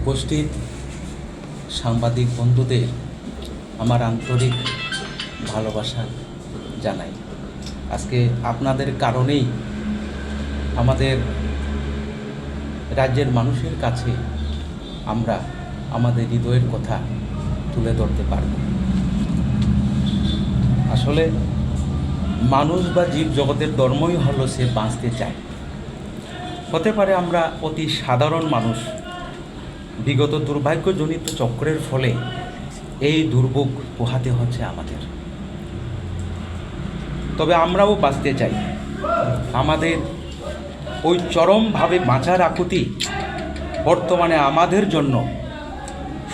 উপস্থিত সাংবাদিক বন্ধুদের আমার আন্তরিক ভালোবাসা জানাই। আজকে আপনাদের কারণেই আমাদের রাজ্যের মানুষের কাছে আমরা আমাদের হৃদয়ের কথা তুলে ধরতে পারব। আসলে মানুষ বা জীব জগতের ধর্মই হলো সে বাঁচতে চায়। হতে পারে আমরা অতি সাধারণ মানুষ বিগত দুর্ভাগ্যজনিত চক্রের ফলে এই দুর্ভোগ পোহাতে হচ্ছে আমাদের। তবে আমরাও বাঁচতে চাই। আমাদের ওই চরমভাবে বাঁচার আকুতি বর্তমানে আমাদের জন্য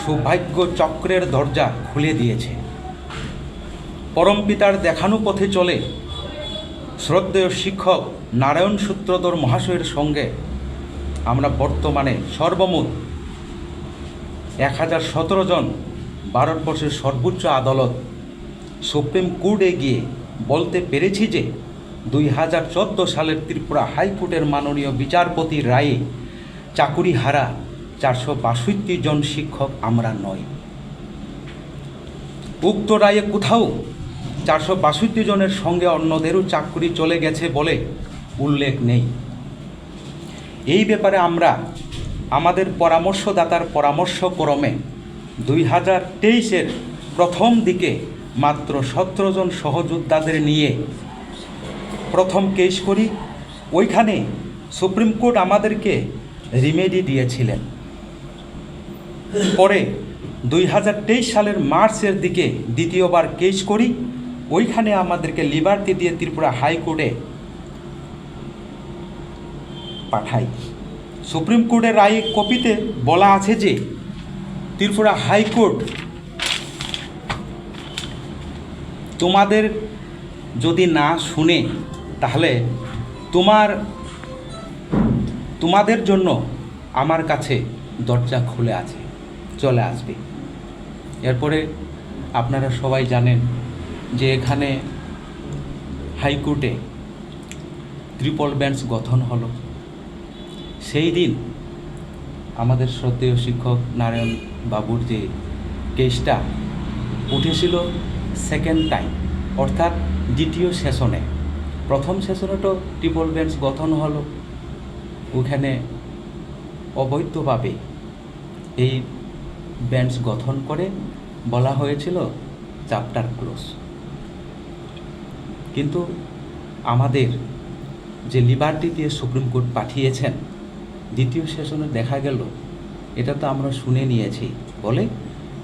সৌভাগ্য চক্রের দরজা খুলে দিয়েছে। পরম পিতার দেখানো পথে চলে শ্রদ্ধেয় শিক্ষক নারায়ণ সূত্রধর মহাশয়ের সঙ্গে আমরা বর্তমানে সর্বমোট এক হাজার সতেরো জন ভারতবর্ষের সর্বোচ্চ আদালত সুপ্রিম কোর্টে গিয়ে বলতে পেরেছি যে দুই হাজার চোদ্দ সালের ত্রিপুরা হাইকোর্টের মাননীয় বিচারপতির রায়ে চাকুরি হারা চারশো বাষট্টি জন শিক্ষক আমরা নয় উক্ত রায়ে কোথাও চারশো বাষট্টি জনের সঙ্গে অন্যদেরও চাকরি চলে গেছে বলে উল্লেখ নেই। এই ব্যাপারে আমরা আমাদের পরামর্শদাতার পরামর্শক্রমে দুই হাজার তেইশের প্রথম দিকে মাত্র সতেরো জন সহযোদ্ধাদের নিয়ে প্রথম কেস করি। ওইখানে সুপ্রিম কোর্ট আমাদেরকে রিমেডি দিয়েছিলেন। পরে দুই হাজার তেইশ সালের মার্চের দিকে দ্বিতীয়বার কেস করি। ওইখানে আমাদেরকে লিবার্টি দিয়ে ত্রিপুরা হাইকোর্টে পাঠাই। সুপ্রিম কোর্টের রায় কপিতে বলা আছে যে, ত্রিপুরা হাইকোর্ট তোমাদের যদি না শুনে, তাহলে তোমার, তোমাদের জন্য আমার কাছে দরজা খুলে আছে, চলে আসবে। এরপরে আপনারা সবাই জানেন যে এখানে হাইকোর্টে ট্রিপল বেঞ্চ গঠন হলো। সেই দিন আমাদের শ্রদ্ধেয় শিক্ষক নারায়ণ বাবুর যে কেসটা উঠেছিল সেকেন্ড টাইম অর্থাৎ দ্বিতীয় সেশনে। প্রথম সেশনে তো ট্রিপল বেঞ্চ গঠন হলো। ওখানে অবৈধভাবে এই বেঞ্চ গঠন করে বলা হয়েছিল চ্যাপ্টার ক্লোজ কিন্তু আমাদের যে লিবার্টি দিয়ে সুপ্রিম কোর্ট পাঠিয়েছেন দ্বিতীয় সেশনে দেখা গেল এটা তো আমরা শুনে নিয়েছি বলে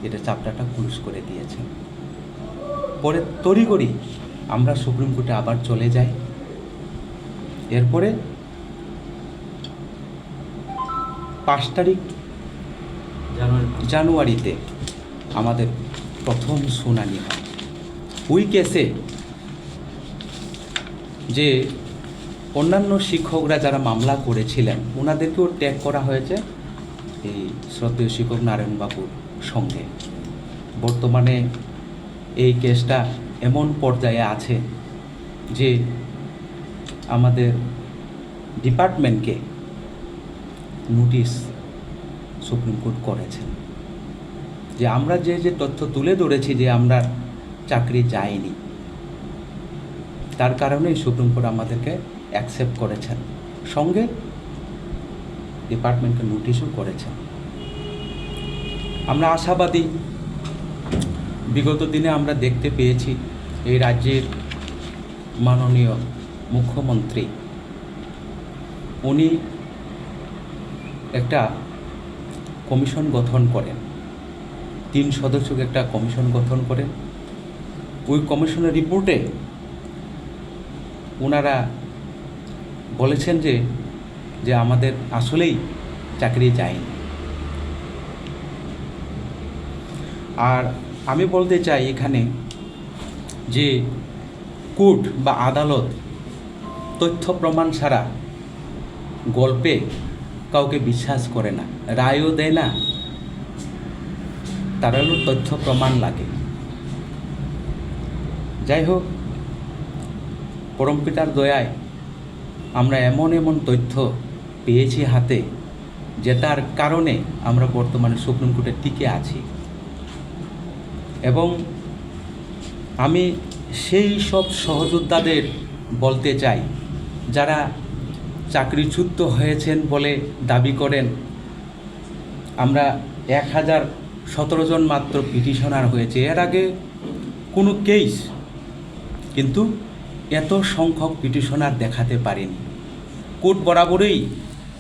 এটা চাপটাটা ক্লোজ করে দিয়েছেন পরে তড়িঘড়ি আমরা সুপ্রিম কোর্টে আবার চলে যাই। এরপরে পাঁচ তারিখ জানুয়ারিতে আমাদের প্রথম শুনানি হয়। ওই কেসে যে অন্যান্য শিক্ষকরা যারা মামলা করেছিলেন ওনাদেরকেও ট্যাগ করা হয়েছে এই শ্রদ্ধেয় শিক্ষক নারায়ণবাবুর সঙ্গে। বর্তমানে এই কেসটা এমন পর্যায়ে আছে যে আমাদের ডিপার্টমেন্টকে নোটিশ সুপ্রিম কোর্ট করেছেন। যে আমরা যে যে তথ্য তুলে ধরেছি যে আমরা চাকরি যাইনি, তার কারণেই সুপ্রিম কোর্ট আমাদেরকে অ্যাকসেপ্ট করেছেন। সঙ্গে ডিপার্টমেন্টকে নোটিশও করেছেন। আমরা আশাবাদী। বিগত দিনে আমরা দেখতে পেয়েছি এই রাজ্যের মাননীয় মুখ্যমন্ত্রী। উনি একটা কমিশন গঠন করেন। তিন সদস্যকে একটা কমিশন গঠন করেন। ওই কমিশনের রিপোর্টে ওনারা বলেছেন যে যে আমাদের আসলেই চাকরি যায়নি আর আমি বলতে চাই এখানে যে, কোর্ট বা আদালত তথ্য প্রমাণ ছাড়া গল্পে কাউকে বিশ্বাস করে না, রায়ও দেয় না। তারারও তথ্য প্রমাণ লাগে। যাই হোক পরমপিতার দয়ায় আমরা এমন এমন তথ্য পেয়েছি হাতে, যেটার কারণে আমরা বর্তমানে সুপ্রিম কোর্টে টিকে আছি। এবং আমি সেই সব সহযোদ্ধাদের বলতে চাই, যারা চাকরিচ্যুত হয়েছেন বলে দাবি করেন। আমরা এক হাজার সতেরো জন মাত্র পিটিশনার হয়েছে। এর আগে কোনো কেস, কিন্তু এত সংখ্যক পিটিশনার দেখাতে পারেনি। কোর্ট বরাবরই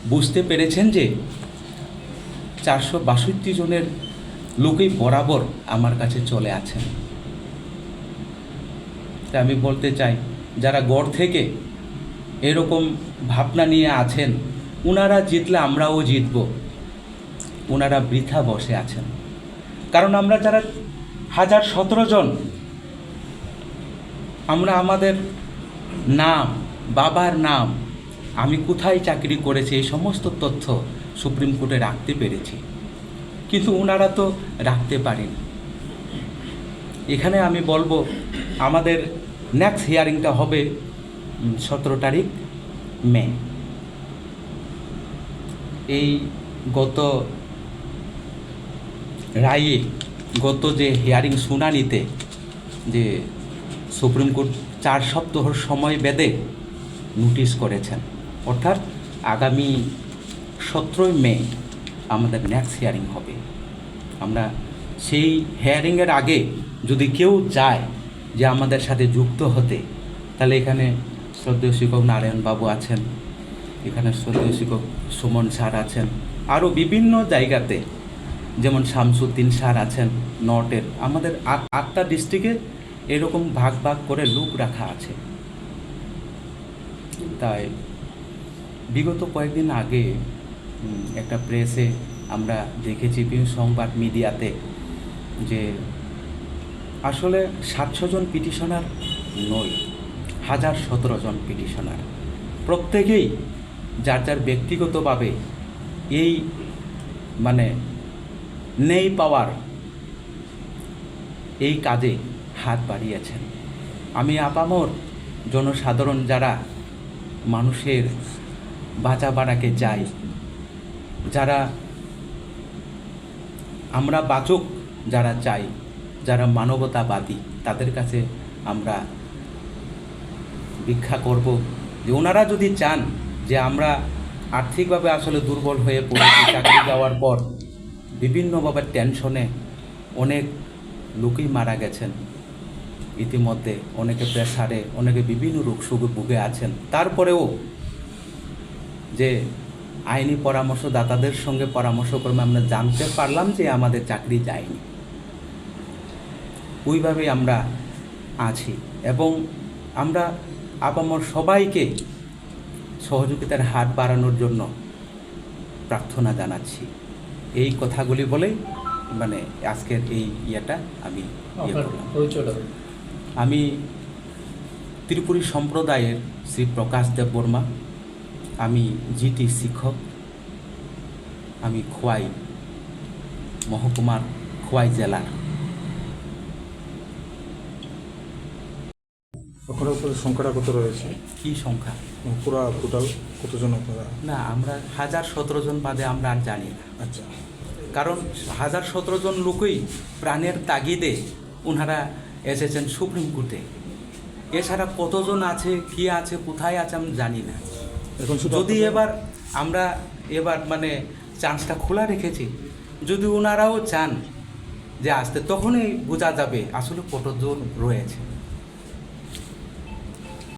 বুঝতে পেরেছেন যে চারশো বাষট্টি জনের লোকই বরাবর আমার কাছে চলে আছেন। তা আমি বলতে চাই, যারা গড় থেকে এরকম ভাবনা নিয়ে আছেন ওনারা জিতলে আমরাও জিতব। ওনারা বৃথা বসে আছেন। কারণ আমরা যারা হাজার সতেরো জন, আমরা আমাদের নাম, বাবার নাম, আমি কোথায় চাকরি করেছি, এই সমস্ত তথ্য সুপ্রিম কোর্টে রাখতে পেরেছি। কিন্তু ওনারা তো রাখতে পারেন। এখানে আমি বলব, আমাদের নেক্সট হিয়ারিংটা হবে সতেরো তারিখ, মে। এই গত রায়ে গত যে হিয়ারিং শুনানিতে যে সুপ্রিম কোর্ট চার সপ্তাহ সময় বেঁধে নোটিশ করেছেন। অর্থাৎ আগামী সতেরোই মে আমাদের নেক্সট হিয়ারিং হবে। আমরা সেই হিয়ারিংয়ের আগে যদি কেউ চায় যে আমাদের সাথে যুক্ত হতে, তাহলে এখানে শ্রদ্ধেয় শিক্ষক নারায়ণবাবু আছেন, এখানে শ্রদ্ধেয় শিক্ষক সুমন স্যার আছেন, আরও বিভিন্ন জায়গাতে যেমন শামসুদ্দিন স্যার আছেন নর্থের আমাদের আট আটটা ডিস্ট্রিক্টে এরকম ভাগ ভাগ করে লোক রাখা আছে। তাই বিগত কয়েকদিন আগে একটা প্রেসে আমরা দেখেছি বিভিন্ন সংবাদ মিডিয়াতে যে আসলে সাতশো জন পিটিশনার নয়, হাজার সতেরো জন পিটিশনার। প্রত্যেকেই যার যার ব্যক্তিগতভাবে এই মানে নেই পাওয়ার এই কাজে হাত বাড়িয়েছেন। আমি আপামর জনসাধারণ যারা মানুষের বাঁচা বাড়াকে চাই যারা আমরা বাচক যারা চাই, যারা মানবতাবাদী, তাদের কাছে আমরা ভিক্ষা করব। যে ওনারা যদি চান যে আমরা আর্থিকভাবে আসলে দুর্বল হয়ে পড়েছি, চাকরি যাওয়ার পর, বিভিন্নভাবে টেনশনে অনেক লোকই মারা গেছেন। ইতিমধ্যে অনেকে প্রেসারে অনেকে বিভিন্ন রোগ সুখে ভুগে আছেন। তারপরেও যে আইনি পরামর্শদাতাদের সঙ্গে পরামর্শ করে আমরা জানতে পারলাম যে আমাদের চাকরি যায়নি। ওইভাবেই আমরা আছি এবং আমরা আপামর সবাইকে সহযোগিতার হাত বাড়ানোর জন্য প্রার্থনা জানাচ্ছি। এই কথাগুলি বলেই মানে আজকের এই ইয়েটা আমি ইয়ে করলাম। আমি ত্রিপুরী সম্প্রদায়ের শ্রী প্রকাশ দেব বর্মা। আমি জিটি শিক্ষক। আমি খোয়াই মহকুমার খোয়াই জেলার। আপনার উপরে সংখ্যাটা কত রয়েছে? কি সংখ্যা? পুরো টোটাল কতজন আপনারা? না আমরা হাজার সতেরো জন বাদে আমরা আর জানি না। আচ্ছা। কারণ হাজার সতেরো জন লোকই প্রাণের তাগিদে ওনারা এসেছেন সুপ্রিম কোর্টে। এছাড়া কতজন আছে কি আছে কোথায় আছে আমি জানি না। এখন যদি এবার আমরা এবার মানে চান্সটা খোলা রেখেছি যদি ওনারাও চান যে আসতে তখনই বোঝা যাবে আসলে কতজন রয়েছে।